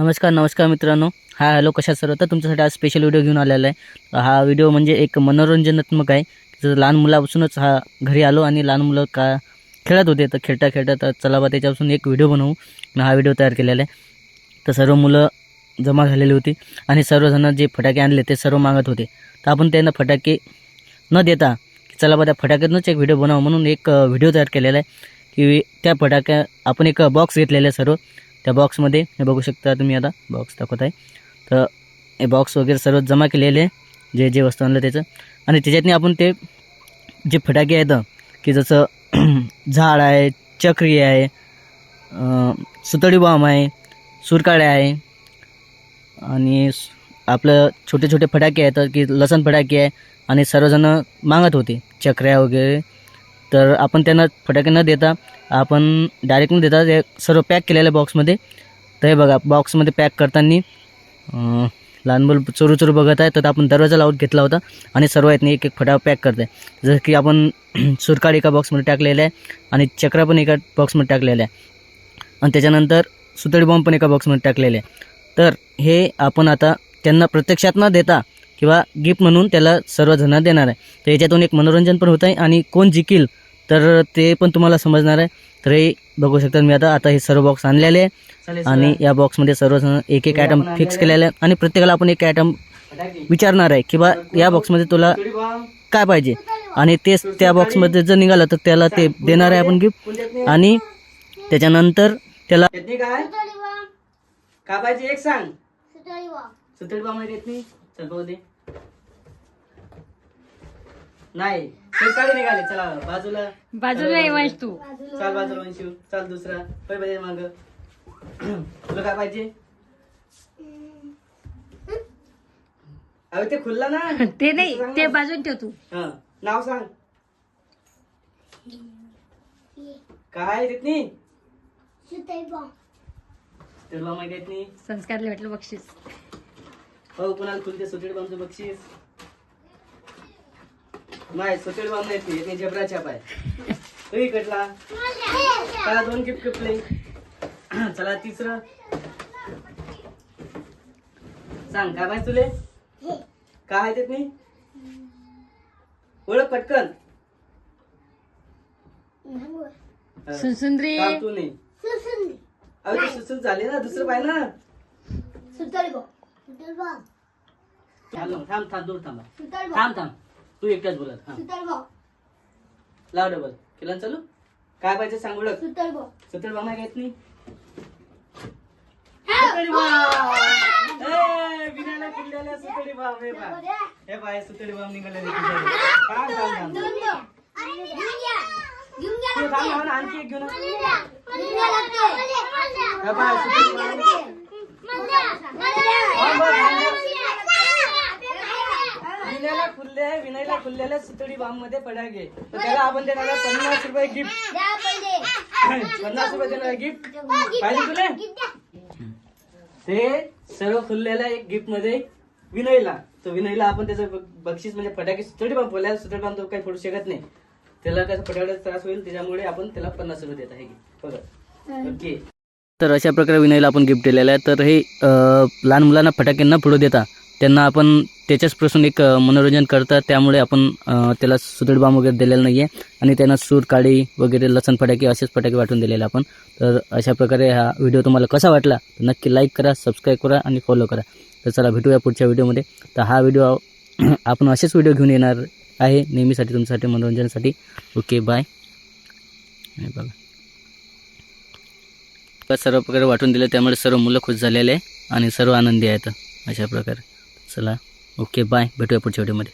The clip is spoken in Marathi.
नमस्कार नमस्कार मित्रांनो. हा हॅलो कशा सर्व? तर तुमच्यासाठी आज स्पेशल व्हिडिओ घेऊन आलेला आहे. हा व्हिडिओ म्हणजे एक मनोरंजनात्मक आहे. जर लहान मुलापासूनच हा घरी आलो आणि लहान मुलं का खेळत होते. तर खेळता खेळता तर चला बा त्याच्यापासून एक व्हिडिओ बनवू. आणि हा व्हिडिओ तयार केलेला आहे. तर सर्व मुलं जमा झालेली होती. आणि सर्वजण जे फटाके आणले ते सर्व मागत होते. तर आपण त्यांना फटाके न देता चला बा त्या फटाक्यातूनच एक व्हिडिओ बनवा म्हणून एक व्हिडिओ तयार केलेला आहे. की त्या फटाक्या आपण एक बॉक्स घेतलेला आहे सर्व. त्या बॉक्समध्ये हे बघू शकता तुम्ही आता. बॉक्स दाखवत आहे. तर हे बॉक्स वगैरे सर्व जमा केलेले जे जे वस्तू आणलं त्याचं. आणि त्याच्यातनी आपण ते जे फटाके आहेत की जसं झाड आहे चक्री आहे सुतळी बॉम्ब आहे सुरकाळे आहे आणि आपलं छोटे छोटे फटाके आहेत की लसण फटाके आहे आणि सर्वजण मागत होते. चक्र्या वगैरे. तर आपण त्यांना फटाके न देता आपण डायरेक्ट न देता ते सर्व पॅक केलेल्या बॉक्समध्ये तर हे बघा बॉक्समध्ये पॅक करताना लहान मुलं चोरू चोरू बघत आहे तर आपण दरवाजा लावून घेतला होता आणि सर्व आहेत एक एक फटा पॅक करत आहे जसं की आपण सुरकाड एका बॉक्समध्ये टाकलेलं आहे आणि चक्रा पण एका बॉक्समध्ये टाकलेलं आहे. आणि त्याच्यानंतर सुतळी बॉम्ब पण एका बॉक्समध्ये टाकलेले आहे. तर हे आपण आता त्यांना प्रत्यक्षात न देता किंवा गिफ्ट म्हणून त्याला सर्वजण देणार आहे. तर याच्यातून एक मनोरंजन पण होत आहे आणि कोण जिंकील तर ते पण तुम्हाला समजणार आहे. तर हे बघू शकता मी आता आता हे सर्व बॉक्स आणलेले आहे आणि या बॉक्समध्ये सर्वजण एक एक आयटम फिक्स केलेला आहे. आणि प्रत्येकाला आपण एक आयटम विचारणार आहे की बा या बॉक्समध्ये तुला काय पाहिजे? आणि तेच त्या बॉक्समध्ये जर निघालं तर त्याला ते देणार आहे आपण गिफ्ट आणि त्याच्यानंतर त्याला काय? पाहिजे एक सांग? सुतळी बॉम्ब येत नाही चल बघू दे. नाही. सुरकाळी निघाले? चला बाजूला. बाजूला ये वंश तू चाल बाजूला वंशू चाल दुसरा. पै पाहिजे माग. तुला काय पाहिजे? अरे ते खुलला ना. ते नाही ते बाजून ठेव तू. हा नाव सांग. काय देत नाही तुला माहिती येत नाही संस्कारला भेटलं बक्षीस. हो कुणाला खुलते सुटेड बामचं बक्षीस. नाही सुटेड बाम नाही ती जबरा छाप आहे तोही कटला चला दोन गिफ्ट कपले चला तिसरं. सांग काय पाहिजे तुले? काय आहे त्यात नाही ओळख पटकन. सुनसुंद्री काम तू नाही? अरे ते सुसून झाले ना दुसरं पाहिजे ना. थांब ना, थांब थांब दूर थांबा. थांब थांब. तू एकटाच बोलत हा. लाव डबल. केला ना चालू? काय पाहिजे सांग ओळख. सुतळ बामा घेत नाही सुतळी बाम! ए, विनायला किल्ल्याला सुतळी बाम हे पाय हे पाय सुतळी बाम निघाले थांब थांब थांब तू थांब ना, ना, आणखी एक घेऊन ये. हे पाय सुतळी बाम विनायला खुल्ले विनायला खुल्लेल्या सुतळी बाममध्ये तर त्याला आपण देणार आहे पन्नास रुपये गिफ्ट पन्नास रुपये देणार गिफ्ट पाहिजे तुले? ते सर्व खुललेला एक गिफ्टमध्ये विनयला. तर विनयला आपण त्याचं बक्षीस म्हणजे फटाके सुतळी बाम बोलायला सुतळी बाम तो काही फोडू शकत नाही. त्याला कसं फटाक्याचा त्रास होईल त्याच्यामुळे आपण त्याला पन्नास रुपये देत आहे. गिफ्ट बघा ओके. तर अशा प्रकारे विनयला आपण गिफ्ट दिलेलं आहे. तर हे लहान मुलांना फटाके न फोडू देता त्यांना आपण त्याच्याचपासून एक मनोरंजन करतात. त्यामुळे आपण त्याला सुदृढ बाम वगैरे दिलेला नाही आहे आणि त्यांना सूर काळी वगैरे लसण फटाके असेच फटाके वाटून दिलेले आपण. तर अशा प्रकारे हा व्हिडिओ तुम्हाला कसा वाटला तर नक्की लाईक करा सबस्क्राईब करा आणि फॉलो करा. तर चला भेटूया पुढच्या व्हिडिओमध्ये. तर हा व्हिडिओ आपण असेच व्हिडिओ घेऊन येणार आहे. नेहमीसाठी तुमच्यासाठी मनोरंजनासाठी. ओके बाय बघा. तर सर्व प्रकारे वाटून दिले त्यामुळे सर्व मुलं खुश झालेले आहे आणि सर्व आनंदी आहेत अशा प्रकारे. चला. ओके बाय भेटूया पुढच्या व्हिडिओमध्ये